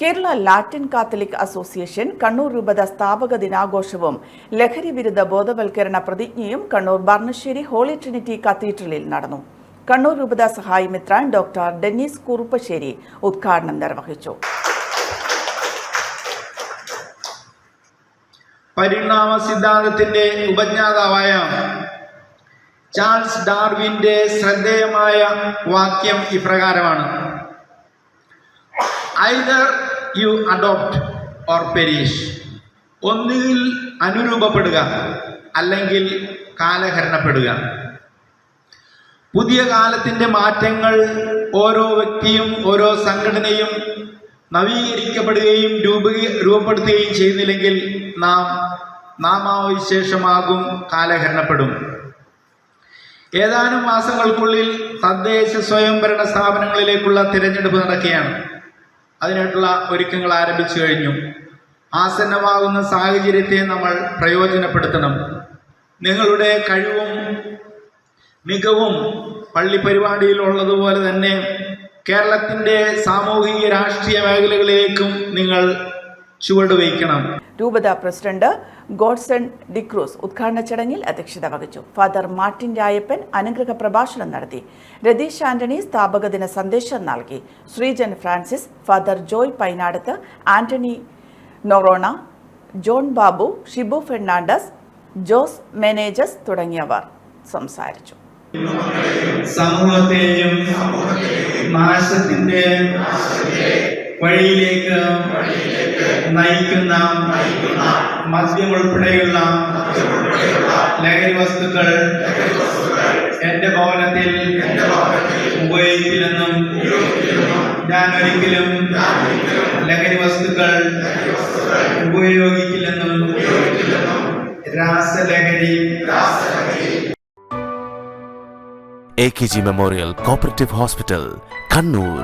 Kerala Latin Catholic Association Kannur രൂപത സ്ഥാപക ദിനാഘോഷവും ലഹരി വിരുദ്ധ ബോധവൽക്കരണ പ്രതിജ്ഞയും കണ്ണൂർ ബർണശ്ശേരി ഹോളി ട്രിനിറ്റി കത്തീഡ്രലിൽ നടന്നു. കണ്ണൂർ രൂപത സഹായി മിത്രാൻ ഡോക്ടർ ഡെന്നീസ് കുറുപ്പശ്ശേരി ഉദ്ഘാടനം നിർവഹിച്ചു. പരിണാമ സിദ്ധാന്തത്തിന്റെ ഉപജ്ഞാതാവായ ചാൾസ് ഡാർവിന്റെ ശ്രദ്ധേയമായ വാക്യം ഇപ്രകാരമാണ്. Either you adopt or perish ഒന്നുകിൽ അനുരൂപപ്പെടുക അല്ലെങ്കിൽ കാലഹരണപ്പെടുക. പുതിയ കാലത്തിന്റെ മാറ്റങ്ങൾ ഓരോ വ്യക്തിയും ഓരോ സംഘടനയും നവീകരിക്കപ്പെടുകയും രൂപ രൂപപ്പെടുത്തുകയും ചെയ്യുന്നില്ലെങ്കിൽ നാം നാമാവിശേഷമാകും കാലഹരണപ്പെടും. ഏതാനും മാസങ്ങൾക്കുള്ളിൽ തദ്ദേശ സ്വയംഭരണ സ്ഥാപനങ്ങളിലേക്കുള്ള തിരഞ്ഞെടുപ്പ് നടക്കുകയാണ്. അതിനായിട്ടുള്ള ഒരുക്കങ്ങൾ ആരംഭിച്ചു കഴിഞ്ഞു. ആസന്നമാകുന്ന സാഹചര്യത്തെ നമ്മൾ പ്രയോജനപ്പെടുത്തണം. നിങ്ങളുടെ കഴിവും മികവും പള്ളി പരിപാടിയിൽ ഉള്ളതുപോലെ തന്നെ കേരളത്തിന്റെ സാമൂഹിക രാഷ്ട്രീയ മേഖലകളിലേക്കും നിങ്ങൾ ചുവട് വയ്ക്കണം രൂപത പ്രസിഡന്റ് ഗോഡ്സൺ ഡിക്രൂസ് ഉദ്ഘാടന ചടങ്ങിൽ അധ്യക്ഷത വഹിച്ചു. ഫാദർ മാർട്ടിൻ രായപ്പൻ അനുഗ്രഹ പ്രഭാഷണം നടത്തി. രതീഷ് ആന്റണി സ്ഥാപക ദിന സന്ദേശം നൽകി. Sreejan Francis father Joy Painadath Antony Noronha John Babu Shibu Fernandes Jose Menezes തുടങ്ങിയവർ സംസാരിച്ചു. സമൂഹത്തെയും നാശത്തിന്റെ വഴിയിലേക്ക് നയിക്കുന്ന മദ്യം ഉൾപ്പെടെയുള്ള ലഹരി വസ്തുക്കൾ എന്റെ ഭവനത്തിൽ ഉപയോഗിക്കില്ലെന്നും ഞാൻ ഒരിക്കലും ലഹരി വസ്തുക്കൾ ഉപയോഗിക്കില്ലെന്നും രാസലഹരി A K G memorial cooperative hospital Kannur